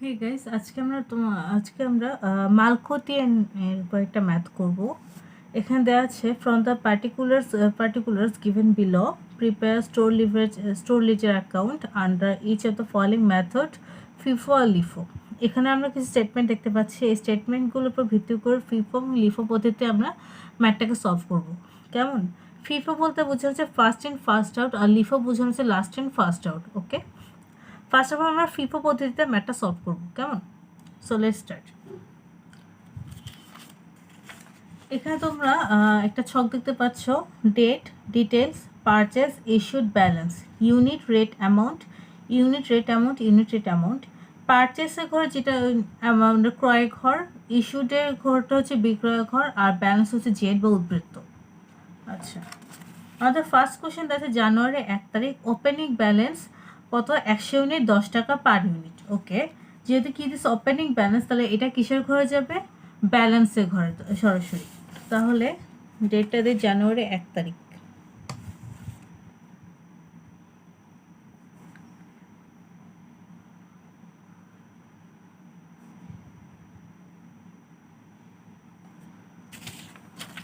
Hey guys আজকে আমরা তোমার আজকে আমরা মালকোটিয়ান এর কয়েকটা ম্যাথ করব। এখানে দেওয়া আছে from the particulars particulars given below prepare store leverage store ledger account under each of the following method FIFO R LIFO এখানে আমরা কিছু স্টেটমেন্ট দেখতে পাচ্ছি। এই স্টেটমেন্টগুলোর উপর ভিত্তি করে ফিফো এবং লিফো পদ্ধতিতে আমরা ম্যাথটাকে সলভ করব। কেমন? ফিফো বলতে বোঝানো হচ্ছে ফার্স্ট ইন ফার্স্ট আউট আর লিফো বোঝানো হচ্ছে last in first out okay first of all আমরা ফিফো পদ্ধতিতে ম্যাটটা সলভ করব, কেমন? সো লেট স্টার্ট এখানে তোমরা একটা ছক দেখতে পাচ্ছ date details purchase issued balance unit rate amount unit rate amount unit rate amount পারচেসের ঘর যেটা অ্যামাউন্ট ক্রয় ঘর ইস্যুডের ঘরটা হচ্ছে বিক্রয় ঘর, আর ব্যালেন্স হচ্ছে জেড বা উদ্বৃত্ত। আচ্ছা। আমাদের ফার্স্ট কোশ্চেন দেখে, জানুয়ারি এক তারিখ ওপেনিং ব্যালেন্স কত? একশো ইউনিট, দশ টাকা পার ইউনিট, ওকে? যেহেতু কি দিস ওপেনিং ব্যালেন্স তাহলে এটা কিসের ঘরে যাবে? ব্যালেন্সের ঘরে সরাসরি। তাহলে ডেটটা দিয়ে জানুয়ারি এক তারিখ।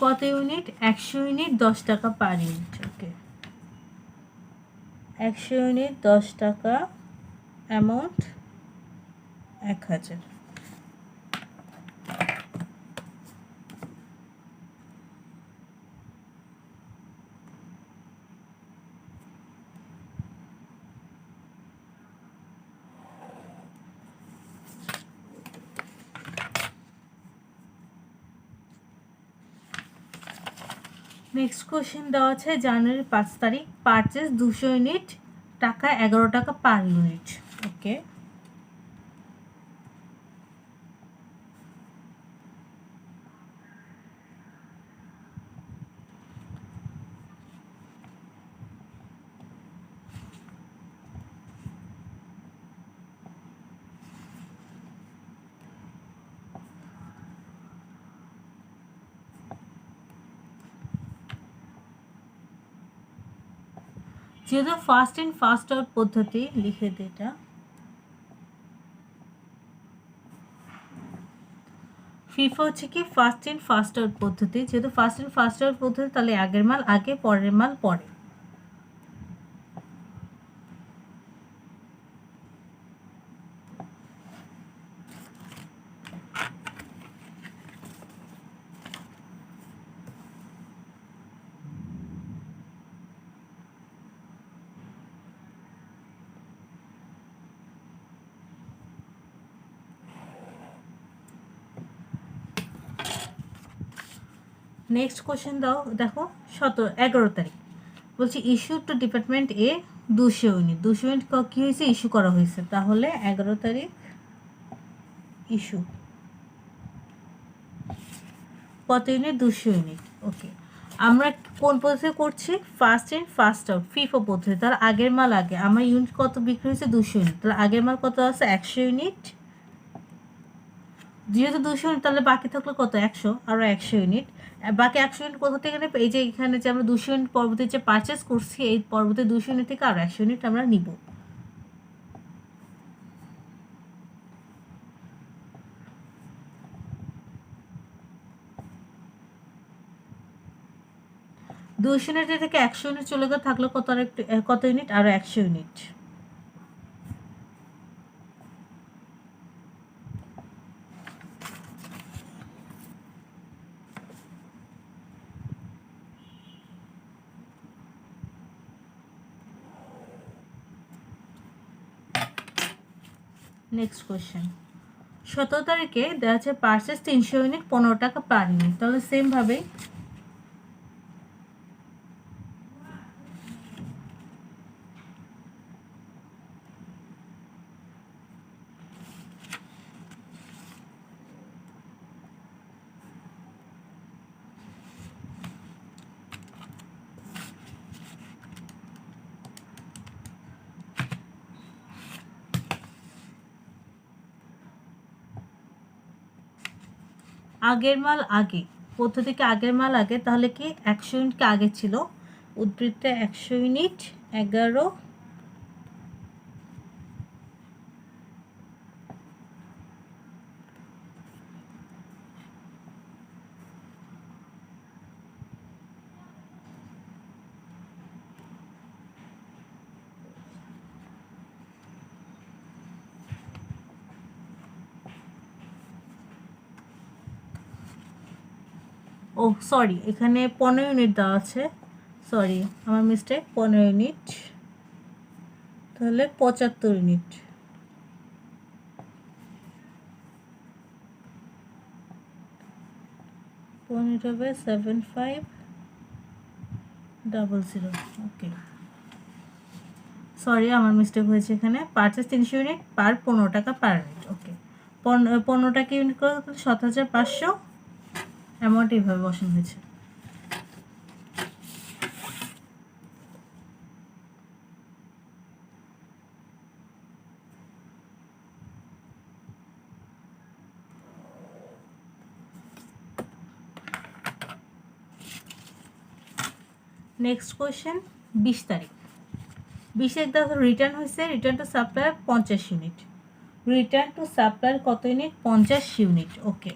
কত ইউনিট? একশো ইউনিট, দশ টাকা পার ইউনিট। একশো ইউনিট দশ টাকা অ্যামাউন্ট এক হাজার। নেক্সট কোশ্চেন দেওয়া আছে জানুয়ারি পাঁচ তারিখ। পারচেস দুশো ইউনিট টাকা এগারো টাকা পার ইউনিট ওকে যেহেতু ফার্স্ট ইন ফার্স্ট আউট পদ্ধতি, লিখে দিই এটা। ফিফা হচ্ছে কি ফার্স্ট ইন ফার্স্ট আউট পদ্ধতি। যেহেতু ফার্স্ট ইন ফার্স্ট আউট পদ্ধতি, তাহলে আগের মাল আগে, পরের মাল পরে। নেক্সট কোশ্চেন দাও, দেখো শত এগারো তারিখ। বলছি ইস্যু টু ডিপার্টমেন্ট এ দুশো ইউনিট দুশো ইউনিট কী হয়েছে? ইস্যু করা হয়েছে। তাহলে এগারো তারিখ ইস্যু কত ইউনিট দুশো ইউনিট ওকে আমরা কোন পদ্ধতি করছি? First in first out FIFO পদ্ধতি। তার আগের মাল আগে। আমার ইউনিট কত বিক্রি হয়েছে? দুশো ইউনিট তার আগের মাল কত আছে? একশো ইউনিট যেহেতু দুশো ইউনিট তাহলে বাকি থাকল কত? একশো আরও একশো ইউনিট বাকি একশো ইউনিট কোথা থেকে নেবে? এই যে এখানে যে আমরা দুশো ইউনিট পরবর্তী যে পারচেস করছি, এই পরবর্তী দুশো ইউনিট থেকে আরও একশো ইউনিট আমরা নিব। দুশো ইউনিট থেকে একশো ইউনিট চলে গেলে থাকল কত কত ইউনিট আরও একশো ইউনিট নেক্সট কোয়েশ্চেন সতেরো তারিখে দেওয়া আছে পার্সেস তিনশো ইউনিট, পনেরো টাকা পার ইউনিট তাহলে সেমভাবেই আগের মাল আগে। পদ্ধতিকে আগের মাল আগে, তাহলে কি? একশো ইউনিটকে আগে ছিল। উদ্বৃত্তে একশো ইউনিট এগারো ও সরি এখানে পনেরো ইউনিট দেওয়া আছে। সরি আমার মিস্টেক পনেরো ইউনিট তাহলে পঁচাত্তর ইউনিট পনেরো হবে seven five double zero okay sorry আমার মিস্টেক হয়েছে এখানে। পারচেস তিনশো ইউনিট পার পনেরো টাকা পার ইউনিট ওকে পনেরো টাকা ইউনিট করে সাত হাজার পাঁচশো। অ্যামাউন্ট এইভাবে বসানো হয়েছে। নেক্সট কোয়েশ্চেন বিশ তারিখ। বিশ তারিখ দেখো রিটার্ন হয়েছে রিটার্ন টু সাপ্লায়ার পঞ্চাশ ইউনিট রিটার্ন টু সাপ্লায়ার কত ইউনিট পঞ্চাশ ইউনিট ওকে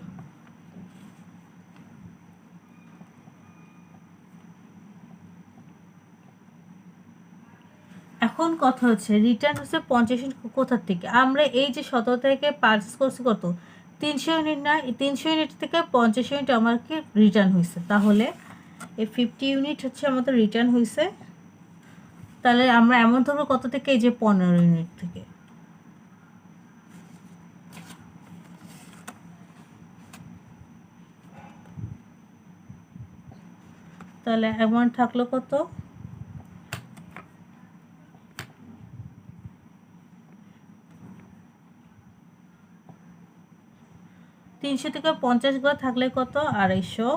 এখন কথা হচ্ছে রিটার্ন হচ্ছে পঞ্চাশ কোথার থেকে? আমরা এই যে সতেরো তারিখে পারচেস করছি কত? তিনশো ইউনিট না তিনশো ইউনিট থেকে পঞ্চাশ ইউনিট আমাকে রিটার্ন হয়েছে। তাহলে এই ফিফটি ইউনিট হচ্ছে আমাদের রিটার্ন হয়েছে। তাহলে আমরা এমন ধরবো কত থেকে? এই যে পনেরো ইউনিট থেকে। তাহলে অ্যামাউন্ট থাকল কত? তিনশো থেকে পঞ্চাশ গড় থাকলে কত? আড়াইশো।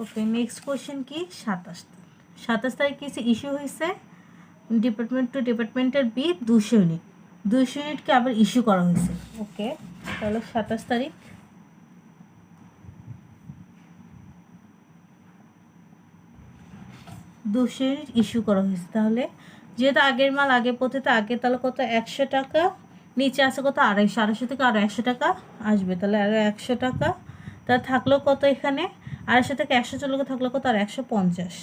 ওকে নেক্সট কোশ্চেন কি? সাতাশ সাতাশ তারিখ কিছু ইস্যু হয়েছে? ডিপার্টমেন্ট টু ডিপার্টমেন্টের বি দুশো ইউনিট দুশো ইউনিটকে আবার ইস্যু করা হয়েছে। ওকে তাহলে সাতাশ তারিখ। দুশো ইউনিট ইস্যু করা হয়েছে। তাহলে যেহেতু আগের মাল আগে পথেতে আগে, তাহলে কত? একশো টাকা। নিচে আছে কত? আড়াইশো আড়াইশো থেকে আরও একশো টাকা আসবে। তাহলে আরও একশো টাকা। তা থাকল কত এখানে? আড়াইশো থেকে একশো চলে থাকলে কত? আর একশো পঞ্চাশ।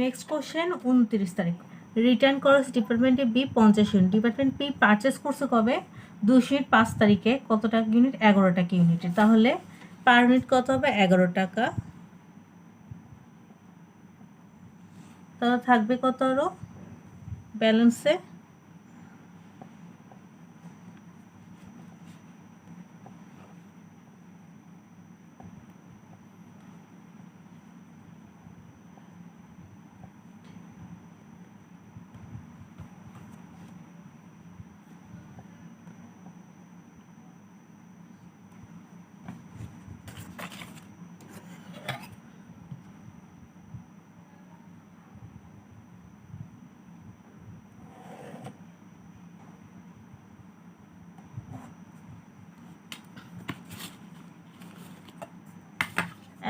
নেক্সট কোশ্চেন উনত্রিশ তারিখ। রিটার্ন করস ডিপার্টমেন্টে বি পঞ্চাশ ইউনিট ডিপার্টমেন্ট বি পারচেস করছে কবে? দুশো ইউনিট পাঁচ তারিখে, কত টাকা ইউনিট এগারো টাকা ইউনিটে তাহলে পার ইউনিট কত হবে? এগারো টাকা। তাহলে থাকবে কত আরও ব্যালেন্সে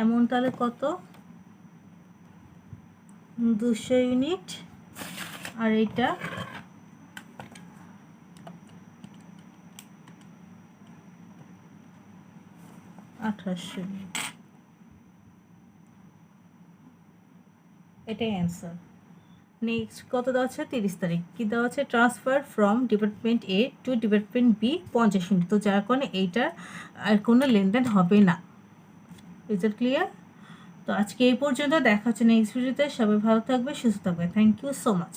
এমন তাহলে কত? দুশো ইউনিট। আর এইটা? আঠাশশো এটাই অ্যান্সার নেক্সট কত দেওয়া আছে? তিরিশ তারিখ। কী দেওয়া আছে? Transfer from department A to department B পঞ্চাশ ইউনিট। তো যার কারণে এইটার আর কোনো লেনদেন হবে না। Is it clear? তো আজকে এই পর্যন্ত, দেখা হচ্ছে নেক্সট ভিডিওতে সবাই ভালো থাকবে, সুস্থ থাকবে। Thank you so much